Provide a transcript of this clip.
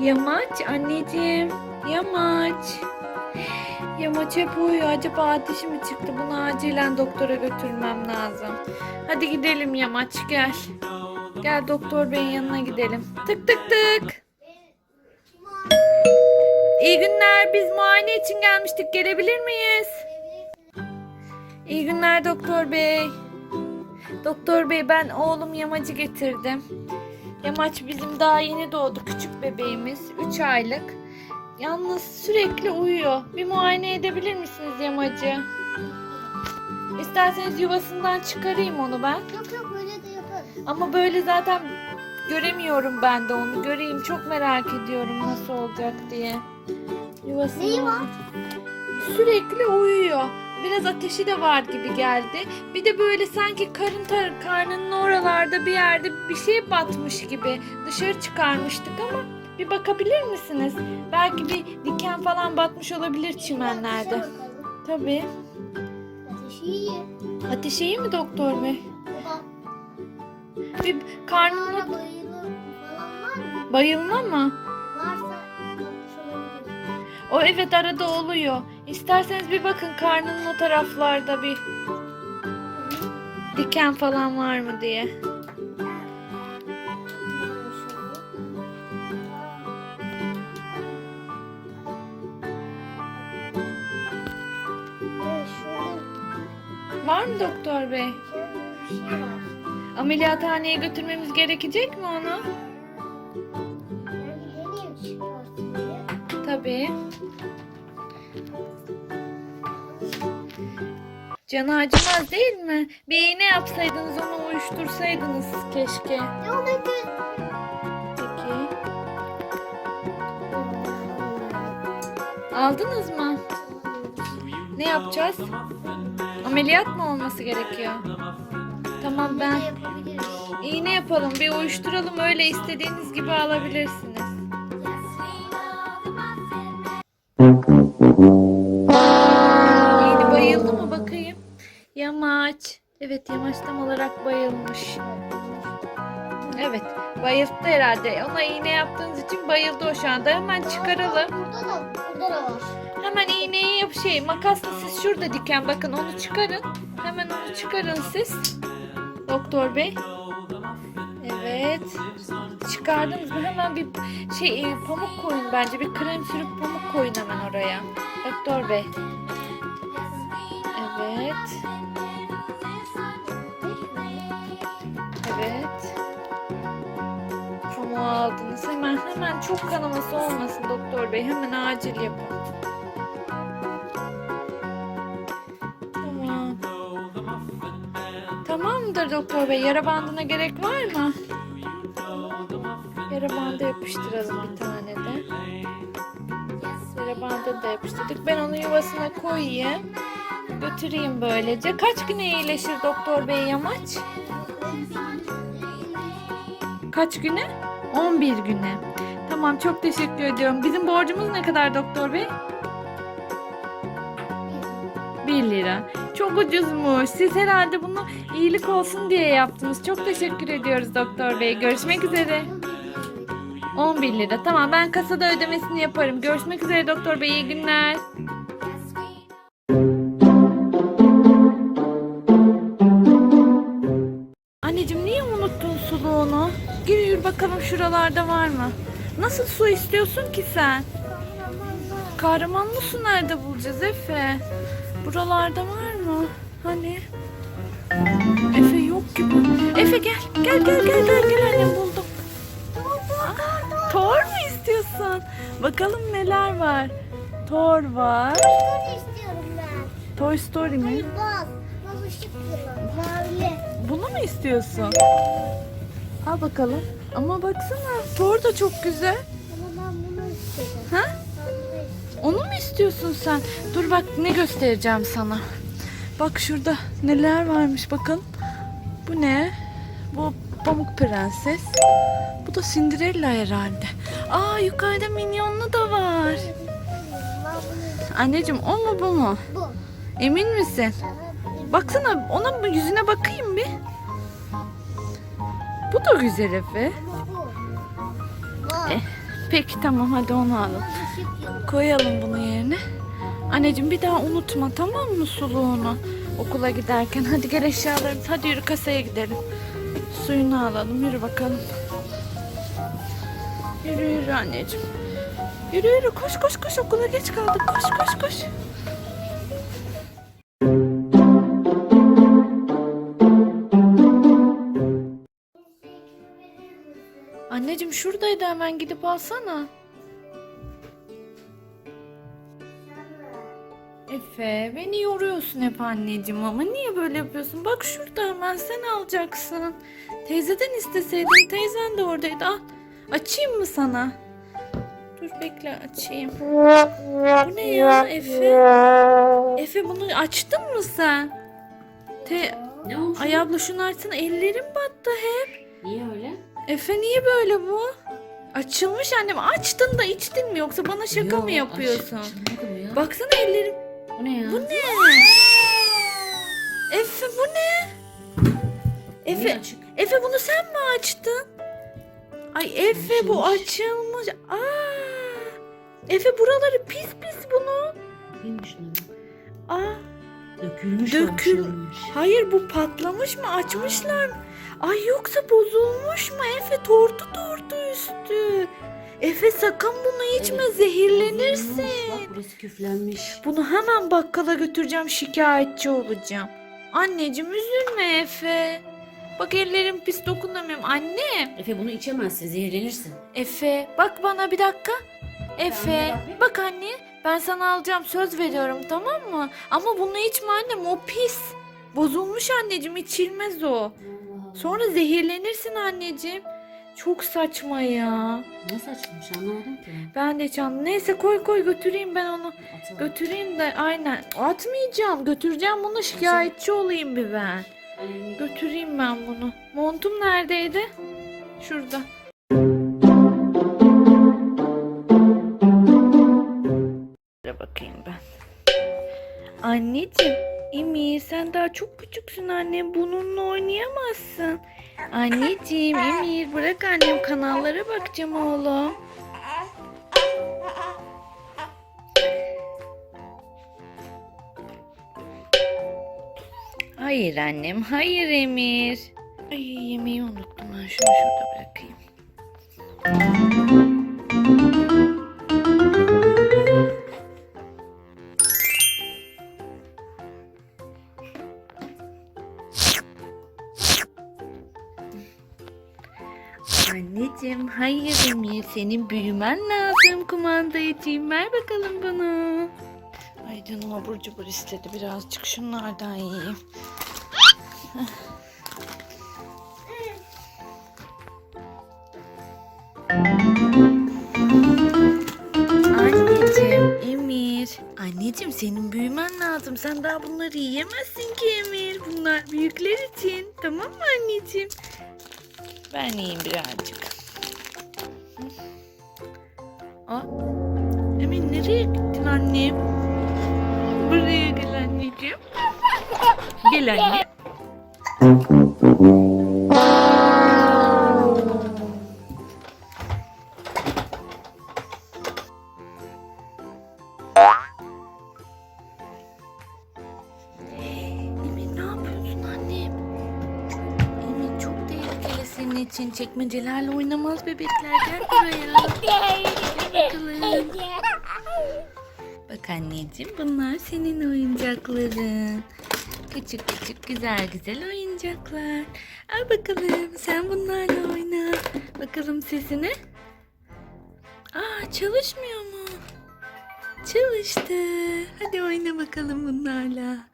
Yamaç anneciğim. Yamaç. Yamaç hep uyuyor. Acaba ateşi mi çıktı? Bunu acilen doktora götürmem lazım. Hadi gidelim Yamaç gel. Gel doktor beyin yanına gidelim. Tık tık tık. İyi günler. Biz muayene için gelmiştik. Gelebilir miyiz? İyi günler doktor bey. Doktor bey ben oğlum Yamacı getirdim. Yamaç bizim daha yeni doğdu küçük bebeğimiz. 3 aylık. Yalnız sürekli uyuyor. Bir muayene edebilir misiniz Yamacı? İsterseniz yuvasından çıkarayım onu ben. Yok yok öyle de yaparız. Ama böyle zaten göremiyorum ben de onu. Göreyim çok merak ediyorum nasıl olacak diye. Yuvasından. Neyi var? Sürekli uyuyor. Biraz ateşi de var gibi geldi. Bir de böyle sanki karın tar- karnının oralarda bir yerde bir şey batmış gibi. Dışarı çıkarmıştık ama bir bakabilir misiniz? Belki bir diken falan batmış olabilir çimenlerde. Tabii. Ateşi iyi. Ateşi iyi mi doktor bey? Bir falan var mı? bayılma mı? Varsa yapmış olabilir. O evet arada oluyor. İsterseniz bir bakın karnının o taraflarda bir diken falan var mı diye. Var mı doktor bey? Ameliyathaneye götürmemiz gerekecek mi onu? Tabii. Canı acımaz değil mi? Bir iğne yapsaydınız onu uyuştursaydınız keşke. Ne oldu ki? Peki. Aldınız mı? Ne yapacağız? Ameliyat mı olması gerekiyor? Tamam ben iğne yapalım bir uyuşturalım öyle istediğiniz gibi alabilirsiniz. Evet yamaç tam olarak bayılmış. Evet bayıldı herhalde. Ona iğne yaptığınız için bayıldı o şu anda. Hemen çıkaralım. Burada da, burada da var. Hemen iğneyi yap şey makasla siz şurada diken bakın onu çıkarın. Hemen onu çıkarın siz. Doktor bey. Evet. Çıkardınız mı? Hemen bir şey e, pamuk koyun bence. Bir krem sürüp pamuk koyun hemen oraya. Doktor bey. Evet. Evet. Aldınız. Hemen hemen çok kanaması olmasın doktor bey. Hemen acil yapın. Tamam. Tamamdır doktor bey. Yara bandına gerek var mı? Yara bandı yapıştıralım bir tane de. Yara bandı da yapıştırdık. Ben onu yuvasına koyayım. Götüreyim böylece. Kaç güne iyileşir doktor bey yamaç? Kaç güne? 11 güne. Tamam çok teşekkür ediyorum. Bizim borcumuz ne kadar doktor bey? 1 lira. Çok ucuzmuş. Siz herhalde bunu iyilik olsun diye yaptınız. Çok teşekkür ediyoruz doktor bey. Görüşmek üzere. 11 lira. Tamam ben kasada ödemesini yaparım. Görüşmek üzere doktor bey. İyi günler. Şuralarda var mı? Nasıl su istiyorsun ki sen? Kahramanlı su nerede bulacağız Efe? Buralarda var mı? Hani? Efe yok gibi. Efe gel. Gel gel gel gel gel annem buldum. Aa, Thor mu istiyorsun? Bakalım neler var. Thor var. Toy Story mi? Bunu mu istiyorsun? Al bakalım. Ama baksana Thor da çok güzel. Ama ben bunu istedim. Ha? Onu mu istiyorsun sen? Dur bak ne göstereceğim sana. Bak şurada neler varmış bakın. Bu ne? Bu Pamuk Prenses. Bu da Cinderella herhalde. Aa yukarıda minyonlu da var. Anneciğim o mu bu mu? Bu. Emin misin? Sana Baksana ona yüzüne bakayım bir. Bu da güzel Efe. Eh, Peki tamam hadi onu alalım. Koyalım bunu yerine. Anneciğim bir daha unutma tamam mı suluğunu? Okula giderken. Hadi gel eşyalarımız. Hadi yürü kasaya gidelim. Suyunu alalım. Yürü bakalım. Yürü yürü anneciğim. Yürü yürü koş koş koş okula geç kaldık. Koş koş koş. Anneciğim şuradaydı hemen gidip alsana. Efe beni yoruyorsun hep anneciğim ama niye böyle yapıyorsun? Bak şurada hemen sen alacaksın. Teyzeden isteseydin teyzen de oradaydı. Al açayım mı sana? Dur bekle açayım. Bu ne ya Efe? Efe bunu açtın mı sen? Te Ne? Ay abla şunu açsana ellerim battı hep. Niye öyle? Efe niye böyle bu? Açılmış annem. Açtın da içtin mi yoksa bana şaka Yo, mı yapıyorsun? aç- açılmadı bu ya. Baksana ellerim. Bu ne ya? Bu ne? Efe bu ne? Niye Efe, açık? Efe bunu sen mi açtın? Ay Efe bu açılmış. Aa! Efe buraları pis pis bunun. Neymiş lan? Aa! Dökülmüş Dökül- açılmış? Hayır bu patlamış mı? Açmışlar mı? Ay yoksa bozulmuş mu? Efe tortu tortu üstü. Efe sakın bunu içme Evet, zehirlenirsin. Bozulmuş, Bak burası küflenmiş. Bunu hemen bakkala götüreceğim şikayetçi olacağım. Anneciğim üzülme Efe. Bak ellerim pis dokunamıyorum. Anne. Efe bunu içemezsin zehirlenirsin. Efe bak bana bir dakika. Efe bak anne ben sana alacağım söz veriyorum tamam mı? Ama bunu içme annem o pis. Bozulmuş anneciğim içilmez o. Sonra zehirlenirsin anneciğim. Çok saçma ya. Nasıl açılmış anlamadım ki. Ben de can. Neyse koy koy götüreyim ben onu. Atalım. Götüreyim de aynen. Atmayacağım. Götüreceğim bunu şikayetçi olayım bir ben. Ay, Götüreyim ben bunu. Montum neredeydi? Şurada. Bakayım ben. Anneciğim, Emir sen daha çok küçüksün anne. Bununla oynayamazsın. Anneciğim, Emir bırak annem kanallara bakacağım oğlum. Hayır annem, hayır Emir. Ay yemeği unuttum ben şunu şurada bırakayım. Anneciğim hayır Emir senin büyümen lazım kumanda için ver bakalım bunu. Ay canım abur cubur istedi birazcık şunlardan yiyeyim. Anneciğim, Emir. Anneciğim senin büyümen lazım. Sen daha bunları yiyemezsin ki Emir. Bunlar büyükler için. Tamam mı anneciğim? Ben yiyeyim birazcık. Aa, Emir nereye gittin annem? Buraya gel anneciğim. Gel anne. İçin. Çekmecelerle oynamaz bebekler. Gel buraya. Gel. Bak anneciğim bunlar senin oyuncakların. Küçük küçük güzel güzel oyuncaklar. Al bakalım sen bunlarla oyna. Bakalım sesini. Aa çalışmıyor mu? Çalıştı. Hadi oyna bakalım bunlarla.